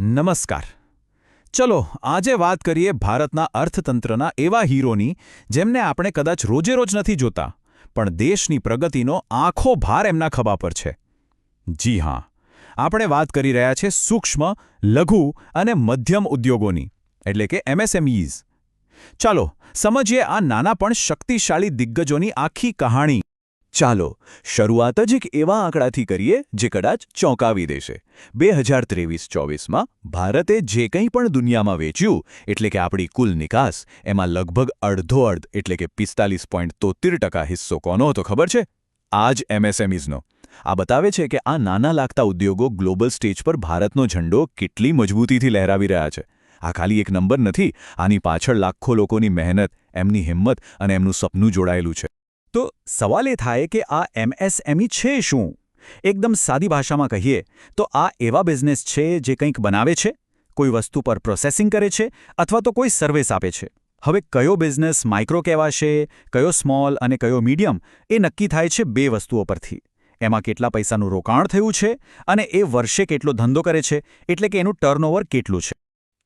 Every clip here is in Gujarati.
નમસ્કાર. ચલો, આજે વાત કરીએ ભારતના અર્થતંત્રના એવા હીરોની જેમને આપણે કદાચ રોજે રોજ નથી જોતા, પણ દેશની પ્રગતિનો આખો ભાર એમના ખભા પર છે. જી હા, આપણે વાત કરી રહ્યા છે સૂક્ષ્મ, લઘુ અને મધ્યમ ઉદ્યોગોની, એટલે કે એમએસએમઈઝ. ચાલો, સમજીએ આ નાના પણ શક્તિશાળી દિગ્ગજોની આખી કહાણી. ચાલો, શરૂઆત જ એક એવા આંકડાથી કરીએ જે કદાચ ચોંકાવી દેશે. બે હજાર ત્રેવીસ ચોવીસમાં ભારતે જે કંઈ પણ દુનિયામાં વેચ્યું, એટલે કે આપણી કુલ નિકાસ, એમાં લગભગ અડધો અડધ એટલે કે પિસ્તાલીસ પોઈન્ટ તોતેર ટકા હિસ્સો કોનો હતો ખબર છે? આ જ એમએસએમઈઝનો. આ બતાવે છે કે આ નાના લાગતા ઉદ્યોગો ગ્લોબલ સ્ટેજ પર ભારતનો ઝંડો કેટલી મજબૂતીથી લહેરાવી રહ્યા છે. આ ખાલી એક નંબર નથી, આની પાછળ લાખો લોકોની મહેનત, એમની હિંમત અને એમનું સપનું જોડાયેલું છે. તો સવાલ એ થાય કે આ એમએસએમઈ છે શું? એકદમ સાદી ભાષામાં કહીએ, તો આ એવા બિઝનેસ છે જે કંઈક બનાવે છે, કોઈ વસ્તુ પર પ્રોસેસિંગ કરે છે, અથવા તો કોઈ સર્વિસ આપે છે. હવે કયો બિઝનેસ માઇક્રો કહેવાશે, કયો સ્મોલ અને કયો મીડિયમ, એ નક્કી થાય છે બે વસ્તુઓ પરથી. એમાં કેટલા પૈસાનું રોકાણ થયું છે અને એ વર્ષે કેટલો ધંધો કરે છે, એટલે કે એનું ટર્નઓવર કેટલું છે.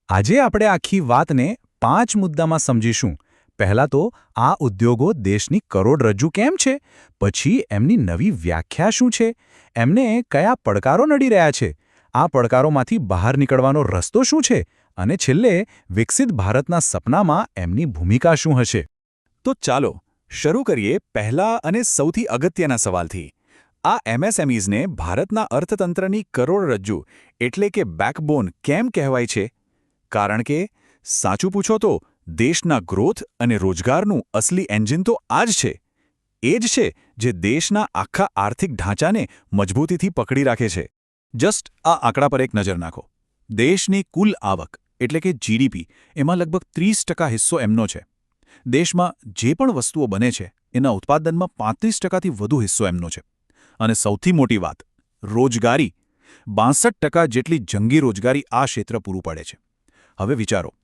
આજે આપણે આખી વાતને પાંચ મુદ્દામાં સમજીશું. પહેલાં તો આ ઉદ્યોગો દેશની કરોડરજ્જુ કેમ છે? પછી એમની નવી વ્યાખ્યા શું છે? એમને કયા પડકારો નડી રહ્યા છે? આ પડકારોમાંથી બહાર નીકળવાનો રસ્તો શું છે? અને છેલ્લે વિકસિત ભારતના સપનામાં એમની ભૂમિકા શું હશે? તો ચાલો શરૂ કરીએ પહેલા અને સૌથી અગત્યના સવાલથી. આ એમએસએમઈઝને ભારતના અર્થતંત્રની કરોડરજ્જુ એટલે કે બેકબોન કેમ કહેવાય છે? કારણ કે સાચું પૂછો તો દેશના ગ્રોથ અને રોજગારનું અસલી એન્જિન તો આ જ છે. એ જ છે જે દેશના આખા આર્થિક ઢાંચાને મજબૂતીથી પકડી રાખે છે. જસ્ટ આ આંકડા પર એક નજર નાખો. દેશની કુલ આવક, એટલે કે જીડીપી એમાં લગભગ ત્રીસ હિસ્સો એમનો છે. દેશમાં જે પણ વસ્તુઓ બને છે, એના ઉત્પાદનમાં પાંત્રીસ ટકાથી વધુ હિસ્સો એમનો છે. અને સૌથી મોટી વાત, રોજગારી. બાસઠ જેટલી જંગી રોજગારી આ ક્ષેત્ર પૂરું પાડે છે. હવે વિચારો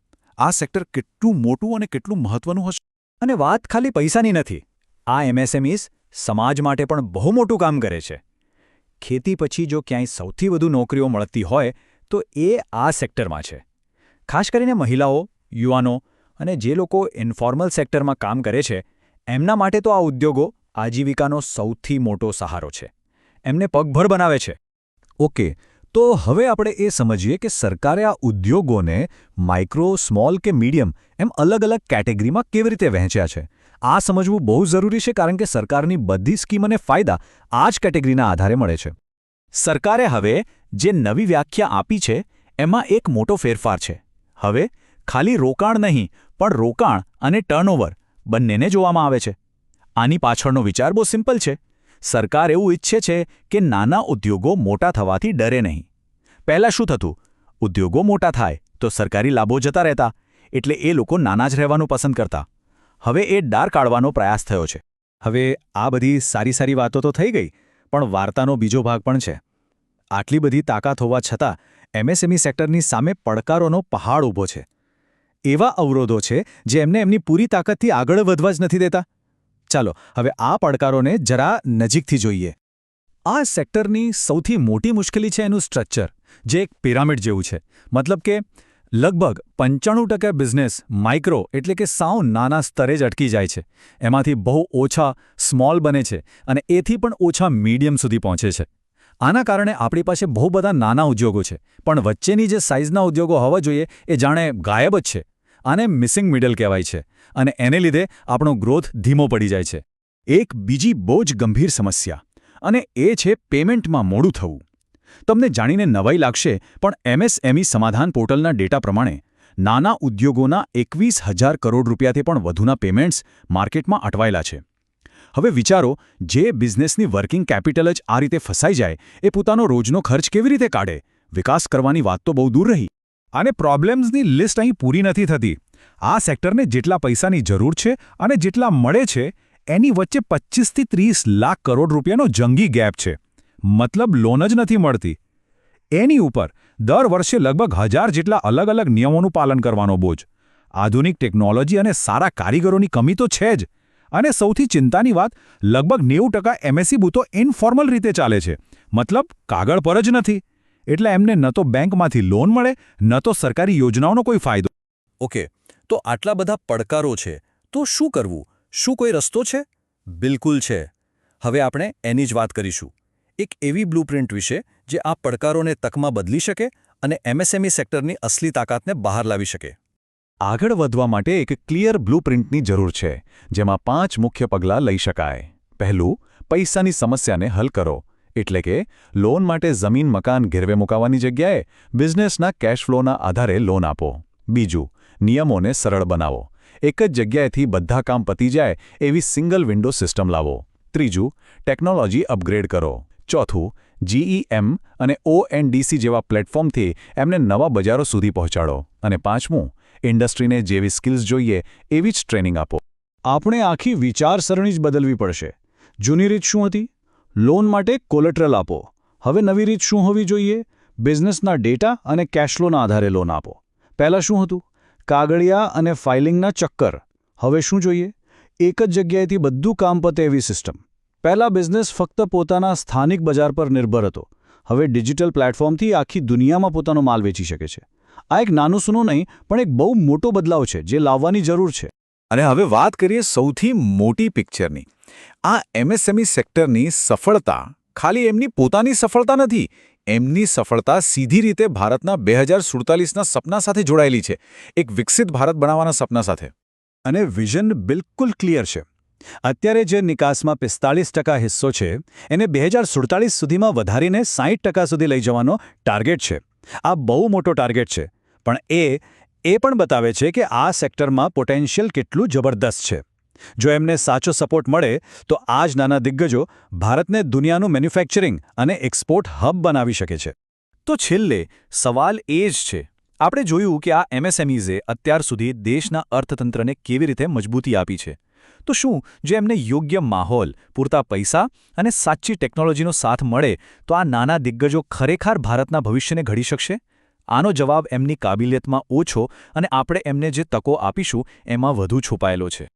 આ સેક્ટર કેટલું મોટું અને કેટલું મહત્વનું હશે? અને વાત ખાલી પૈસાની નથી. આ એમએસએમઈઝ સમાજ માટે પણ બહુ મોટું કામ કરે છે. ખેતી પછી જો ક્યાંય સૌથી વધુ નોકરીઓ મળતી હોય તો એ આ સેક્ટરમાં છે. ખાસ કરીને મહિલાઓ યુવાનો અને જે લોકો ઇન્ફોર્મલ સેક્ટરમાં કામ કરે છે એમના માટે તો આ ઉદ્યોગો આજીવિકાનો સૌથી મોટો સહારો છે. એમને પગભર બનાવે છે. ઓકે તો હવે આપણે એ સમજીએ કે સરકારે આ ઉદ્યોગોને માઇક્રો સ્મોલ કે મીડિયમ એમ અલગ અલગ કેટેગરીમાં કેવી રીતે વહેંચ્યા છે? આ સમજવું બહુ જરૂરી છે કારણ કે સરકારની બધી સ્કીમ અને ફાયદા આ જ કેટેગરીના આધારે મળે છે. સરકારે હવે જે નવી વ્યાખ્યા આપી છે, એમાં એક મોટો ફેરફાર છે. હવે ખાલી રોકાણ નહીં, પણ રોકાણ અને ટર્નઓવર બંનેને જોવામાં આવે છે. આની પાછળનો વિચાર બહુ સિમ્પલ છે. સરકાર એવું ઈચ્છે છે કે નાના ઉદ્યોગો મોટા થવાથી ડરે નહીં. પહેલાં શું થતું? ઉદ્યોગો મોટા થાય તો સરકારી લાભો જતા રહેતા, એટલે એ લોકો નાના જ રહેવાનું પસંદ કરતા. હવે એ ડાર કાઢવાનો પ્રયાસ થયો છે. હવે આ બધી સારી સારી વાતો તો થઈ ગઈ, પણ વાર્તાનો બીજો ભાગ પણ છે. આટલી બધી તાકાત હોવા છતાં, એમએસએમઈ સેક્ટરની સામે પડકારોનો પહાડ ઊભો છે. એવા અવરોધો છે જે એમને એમની પૂરી તાકાતથી આગળ વધવા જ નથી દેતા. ચાલો, હવે આ પડકારોને જરા નજીકથી જોઈએ. આ સેક્ટરની સૌથી મોટી મુશ્કેલી છે એનું સ્ટ્રક્ચર, જે એક પિરામિડ જેવું છે. મતલબ કે, લગભગ પંચાણું ટકા બિઝનેસ માઇક્રો એટલે કે સાવ નાના સ્તરે જ અટકી જાય છે. એમાંથી બહુ ઓછા સ્મોલ બને છે અને એથી પણ ઓછા મીડિયમ સુધી પહોંચે છે. આના કારણે આપણી પાસે બહુ બધા નાના ઉદ્યોગો છે, પણ વચ્ચેની જે સાઇઝના ઉદ્યોગો હોવા જોઈએ એ જાણે ગાયબ જ છે. આને મિસિંગ મિડલ કહેવાય છે અને એને લીધે આપણો ગ્રોથ ધીમો પડી જાય છે. એક બીજી બહુ જ ગંભીર સમસ્યા, અને એ છે પેમેન્ટમાં મોડું થવું. તમને જાણીને નવાઈ લાગશે, પણ એમએસએમઈ સમાધાન પોર્ટલના ડેટા પ્રમાણે, નાના ઉદ્યોગોના એકવીસ હજાર કરોડ રૂપિયાથી પણ વધુના પેમેન્ટ્સ માર્કેટમાં અટવાયેલા છે. હવે વિચારો, જે બિઝનેસની વર્કિંગ કેપિટલ જ આ રીતે ફસાઈ જાય, એ પોતાનો રોજનો ખર્ચ કેવી રીતે કાઢે? વિકાસ કરવાની વાત તો બહુ દૂર રહી. અને પ્રોબ્લેમ્સની લિસ્ટ અહીં પૂરી નથી થતી. આ સેક્ટરને જેટલા પૈસાની જરૂર છે અને જેટલા મળે છે, એની વચ્ચે પચીસથી ત્રીસ લાખ કરોડ રૂપિયાનો જંગી ગેપ છે. મતલબ લોન જ નથી મળતી. એની ઉપર દર વર્ષે લગભગ હજાર જેટલા અલગ અલગ નિયમોનું પાલન કરવાનો બોજ. આધુનિક ટેકનોલોજી અને સારા કારીગરોની કમી તો છે જ. અને સૌથી ચિંતાની વાત, લગભગ નેવું ટકા એમએસસી બૂથો ઇન્ફોર્મલ રીતે ચાલે છે. મતલબ કાગળ પર જ નથી. એટલે એમને ન તો બેંકમાંથી લોન મળે ન તો સરકારી યોજનાઓનો કોઈ ફાયદો. ઓકે તો આટલા બધા પડકારો છે તો શું કરવું? શું કોઈ રસ્તો છે? બિલકુલ છે. હવે આપણે એની જ વાત કરીશું. એક એવી બ્લુપ્રિન્ટ વિશે જે આ પડકારોને તકમાં બદલી શકે અને એમએસએમઈ સેક્ટરની અસલી તાકાતને બહાર લાવી શકે. આગળ વધવા માટે એક ક્લિયર બ્લુપ્રિન્ટની જરૂર છે જેમાં પાંચ મુખ્ય પગલાં લઈ શકાય. પહેલું પૈસાની સમસ્યાને હલ કરો. એટલે કે લોન માટે જમીન, મકાન ગીરવે મુકાવવાની જગ્યાએ બિઝનેસના કેશ ફ્લોના આધારે લોન આપો. બીજું, નિયમોને સરળ બનાવો. એક જ જગ્યાએથી બધા કામ પતી જાય એવી સિંગલ વિન્ડો સિસ્ટમ લાવો. ત્રીજું, ટેકનોલોજી અપગ્રેડ કરો. ચોથું જીઈએમ અને ઓએનડીસી જેવા પ્લેટફોર્મથી એમને નવા બજારો સુધી પહોંચાડો. અને પાંચમું, ઇન્ડસ્ટ્રીને જેવી સ્કિલ્સ જોઈએ એવી જ ટ્રેનિંગ આપો. આપણે આખી વિચારસરણી જ બદલવી પડશે. જૂની રીત શું હતી? લોન માટે કોલેટરલ આપો. હવે નવી રીત શું હોવી જોઈએ? બિઝનેસના ડેટા અને કેશફ્લોના આધારે લોન આપો. પહેલાં શું હતું? કાગળિયા અને ફાઇલિંગના ચક્કર. હવે શું જોઈએ? એક જ જગ્યાએથી બધું કામ પતે એવી સિસ્ટમ. પહેલાં બિઝનેસ ફક્ત પોતાના સ્થાનિક બજાર પર નિર્ભર હતો. હવે ડિજિટલ પ્લેટફોર્મથી આખી દુનિયામાં પોતાનો માલ વેચી શકે છે. આ એક નાનું સૂનું નહીં, પણ એક બહુ મોટો બદલાવ છે, જે લાવવાની જરૂર છે. અને હવે વાત કરીએ સૌથી મોટી પિક્ચરની આ એમએસએમઈ સેક્ટરની સફળતા, ખાલી એમની પોતાની સફળતા નથી, એમની સફળતા સીધી રીતે ભારતના બે હજાર સુડતાલીસના સપના સાથે જોડાયેલી છે. એક વિકસિત ભારત બનાવવાના સપના સાથે. અને વિઝન બિલકુલ ક્લિયર છે. અત્યારે જે નિકાસમાં પિસ્તાળીસ ટકા હિસ્સો છે, એને બે હજાર સુડતાલીસ સુધીમાં વધારીને સાહીઠ ટકા સુધી લઈ જવાનો ટાર્ગેટ છે. આ બહુ મોટો ટાર્ગેટ છે. પણ એ એ પણ બતાવે છે કે આ સેક્ટરમાં પોટેન્શિયલ કેટલું જબરદસ્ત છે. જો એમને સાચો સપોર્ટ મળે, તો આ જ નાના દિગ્ગજો ભારતને દુનિયાનું મેન્યુફેક્ચરિંગ અને એક્સપોર્ટ હબ બનાવી શકે છે. તો છેલ્લે, સવાલ એ જ છે, આપણે જોયું કે આ એમએસએમઈઝે અત્યાર સુધી દેશના અર્થતંત્રને કેવી રીતે મજબૂતી આપી છે. તો શું, જો એમને યોગ્ય માહોલ, પૂરતા પૈસા અને સાચી ટેકનોલોજીનો સાથ મળે, તો આ નાના દિગ્ગજો ખરેખર ભારતના ભવિષ્યને ઘડી શકશે? આનો જવાબ એમની કાબિલિયતમાં ઓછો અને આપણે એમને જે તકો આપીશું, એમાં વધુ છુપાયેલો છે.